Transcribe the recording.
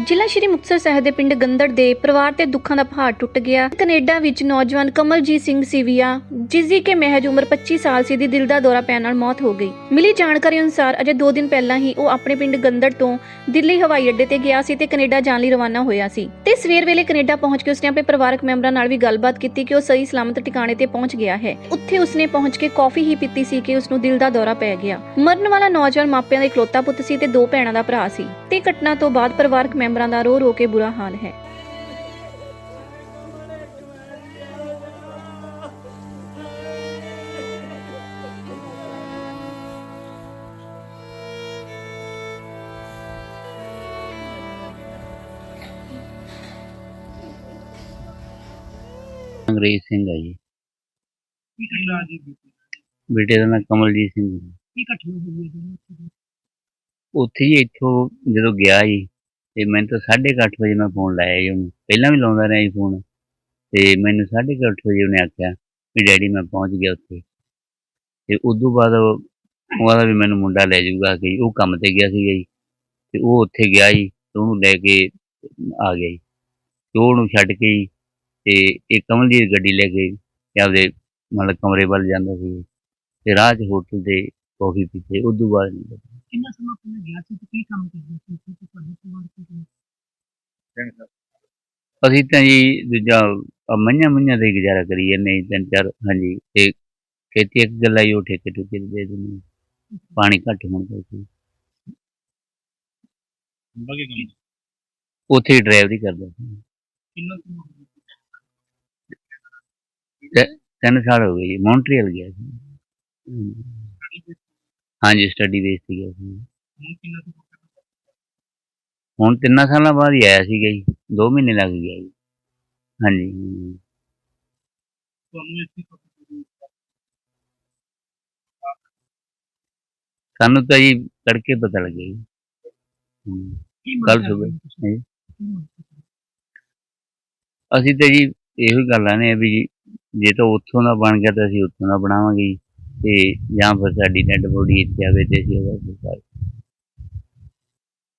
ਜ਼ਿਲ੍ਹਾ ਸ਼੍ਰੀ ਮੁਕਤਸਰ ਸਾਹਿਬ ਦੇ ਪਿੰਡ ਗੰਦੜ ਦੇ ਪਰਿਵਾਰ ਤੇ ਦੁੱਖਾਂ ਦਾ ਪਹਾੜ ਟੁੱਟ ਗਿਆ। ਕੈਨੇਡਾ ਵਿੱਚ ਨੌਜਵਾਨ ਕਮਲਜੀਤ ਸਿੰਘ ਸੀਵੀਆ, ਜਿਸ ਦੀ ਕਿ ਮਹਿਜ ਉਮਰ 25 ਸਾਲ ਸੀ, ਦੀ ਦਿਲ ਦਾ ਦੌਰਾ ਪੈਣ ਨਾਲ ਮੌਤ ਹੋ ਗਈ। ਮਿਲੀ ਜਾਣਕਾਰੀ ਅਨੁਸਾਰ ਅਜੇ 2 ਦਿਨ ਪਹਿਲਾਂ ਹੀ ਉਹ ਆਪਣੇ ਪਿੰਡ ਗੰਦੜ ਤੋਂ ਦਿੱਲੀ ਹਵਾਈ ਅੱਡੇ ਤੇ ਗਿਆ ਸੀ ਤੇ ਕੈਨੇਡਾ ਜਾਣ ਲਈ ਰਵਾਨਾ ਹੋਇਆ ਸੀ। ਤੇ ਸਵੇਰ ਵੇਲੇ ਕੈਨੇਡਾ ਪਹੁੰਚ ਕੇ ਉਸਨੇ ਆਪਣੇ ਪਰਿਵਾਰਕ ਮੈਂਬਰਾਂ ਨਾਲ ਵੀ ਗੱਲਬਾਤ ਕੀਤੀ ਕਿ ਉਹ ਸਹੀ ਸਲਾਮਤ ਟਿਕਾਣੇ ਤੇ ਪਹੁੰਚ ਗਿਆ ਹੈ। ਉੱਥੇ ਉਸਨੇ ਪਹੁੰਚ ਕੇ ਕਾਫ਼ੀ ਹੀ ਪੀਤੀ ਸੀ ਕਿ ਉਸਨੂੰ ਦਿਲ ਦਾ ਦੌਰਾ ਪੈ ਗਿਆ। ਮਰਨ ਵਾਲਾ ਨੌਜਵਾਨ ਮਾਪਿਆਂ ਦਾ ਇਕਲੌਤਾ ਪੁੱਤ ਸੀ ਤੇ ਦੋ ਭੈਣਾਂ ਦਾ ਭਰਾ ਸੀ। ਤੇ ਘਟਨਾ ਤੋਂ ਬਾਅਦ ਪਰਿਵਾਰਕ ਮੈਂਬਰਾਂ ਦਾ ਰੋ ਰੋ ਕੇ ਬੁਰਾ ਹਾਲ ਹੈ। ਅੰਗਰੇਜ਼ ਸਿੰਘ ਹੈ ਜੀ। ਕੀ ਘਟਨਾ ਜੀ ਬੀਤੀ? ਬੇਟੇ ਦਾ ਨਾਮ ਕਮਲਜੀਤ ਸਿੰਘ ਜੀ। ਕੀ ਘਟਨਾ ਹੋਈ ਹੈ ਜੀ? ਉੱਥੇ ਹੀ ਇੱਥੋਂ ਜਦੋਂ ਗਿਆ ਜੀ ਤੇ ਮੈਨੂੰ ਤਾਂ 8:30 ਵਜੇ ਮੈਂ ਫੋਨ ਲਾਇਆ ਜੀ ਉਹਨੂੰ। ਪਹਿਲਾਂ ਵੀ ਲਾਉਂਦਾ ਰਿਹਾ ਜੀ ਫੋਨ ਤੇ ਮੈਨੂੰ 8:30 ਵਜੇ ਉਹਨੇ ਆਖਿਆ ਵੀ ਡੈਡੀ ਮੈਂ ਪਹੁੰਚ ਗਿਆ ਉੱਥੇ। ਤੇ ਤੋਂ ਬਾਅਦ ਉਹ ਆਦਾ ਵੀ ਮੈਨੂੰ ਮੁੰਡਾ ਲੈ ਜਾਊਗਾ ਕਿ ਉਹ ਕੰਮ ਤੇ ਗਿਆ ਸੀਗਾ ਜੀ। ਤੇ ਉਹ ਉੱਥੇ ਗਿਆ ਜੀ ਤੇ ਉਹਨੂੰ ਲੈ ਕੇ ਆ ਗਿਆ ਜੀ। ਉਹ ਨੂੰ ਛੱਡ ਕੇ ਜੀ ਤੇ ਇਹ ਕਮਲ ਦੀ ਗੱਡੀ ਲੈ ਕੇ ਤੇ ਆਪਦੇ ਮਤਲਬ ਕਮਰੇ ਵੱਲ ਜਾਂਦਾ ਸੀ। ਤੇ ਰਾਹ 'ਚ ਹੋਟਲ ਤੇ ਕੌਫੀ ਪੀਤੇ। ਉਦੋਂ ਬਾਅਦ ਨਹੀਂ ਕਿੰਨਾ ਸਮਾਂ ਪਹਿਲਾਂ ਗਿਆ ਸੀ ਤੇ ਕੀ ਕੰਮ ਕਰਦਾ ਸੀ ਤੇ ਤੁਹਾਡੇ ਪਰਿਵਾਰ ਕੋਲ ਅਸੀਂ ਤਾਂ ਜੀ ਦੂਜਾ ਆਹ ਮਈਆਂ ਮਈਆਂ ਦਾ ਗੁਜ਼ਾਰਾ ਕਰੀ ਜਾਂਦੇ ਜੀ, ਤਿੰਨ ਚਾਰ ਹਾਂਜੀ ਤੇ ਖੇਤੀ ਇੱਕ ਗੱਲ ਆਈ ਉਹ ਠੇਕੇ ਠੁਕੇ ਤੇ ਦੇ ਦਿੰਦੇ ਪਾਣੀ ਘੱਟ ਹੋਣ ਕਰਕੇ। ਬਗੇ ਕੰਮ ਉੱਥੇ ਡਰਾਈਵਰੀ ਕਰਦਾ ਸੀ ਕਿੰਨਾ ਸਮਾਂ ਹੋ ਗਿਆ? ਤਿੰਨ ਸਾਲ ਹੋ ਗਏ ਜੀ ਮੌਂਟਰੀਅਲ ਗਿਆ ਸੀ। ਹਾਂਜੀ ਸਟੱਡੀ ਬੇਸ ਤੇ ਗਿਆ ਸੀ ਹੁਣ ਕਿੰਨਾ ਸਮਾਂ ਹੋ ਗਿਆ? ਹੁਣ ਤਿੰਨਾਂ ਸਾਲਾਂ ਬਾਅਦ ਹੀ ਆਇਆ ਸੀਗਾ ਜੀ 2 ਮਹੀਨੇ ਲੱਗ ਗਿਆ ਜੀ ਹਾਂਜੀ ਹਮ, ਤੁਹਾਨੂੰ ਇਸ ਦੀ ਪਤਾ ਹੋਈ ਸਾਨੂੰ ਤਾਂ ਜੀ ਤੜਕੇ ਪਤਾ ਲੱਗਿਆ ਜੀ ਹਮ, ਕੀ ਮੰਗ ਕੱਲ੍ਹ ਕਰਦੇ ਸੁਬਹ, ਹੋ ਤੁਸੀਂ? ਹੈਂ? ਕੀ ਮੰਗ ਕਰਦੇ ਹੋ? ਅਸੀਂ ਤਾਂ ਜੀ ਇਹੋ ਹੀ ਗੱਲਾਂ ਨੇ ਵੀ ਜੇ ਤਾਂ ਉੱਥੋਂ ਦਾ ਬਣ ਗਿਆ ਤਾਂ ਅਸੀਂ ਉੱਥੋਂ ਦਾ ਬਣਾਵਾਂਗੇ ਜੀ ਤੇ ਜਾਂ ਫਿਰ ਸਾਡੀ ਡੈਡ ਬੋਡੀ ਇੱਥੇ ਆਵੇ ਤੇ ਅਸੀਂ ਉਹਦਾ ਸੰਸਕਾਰ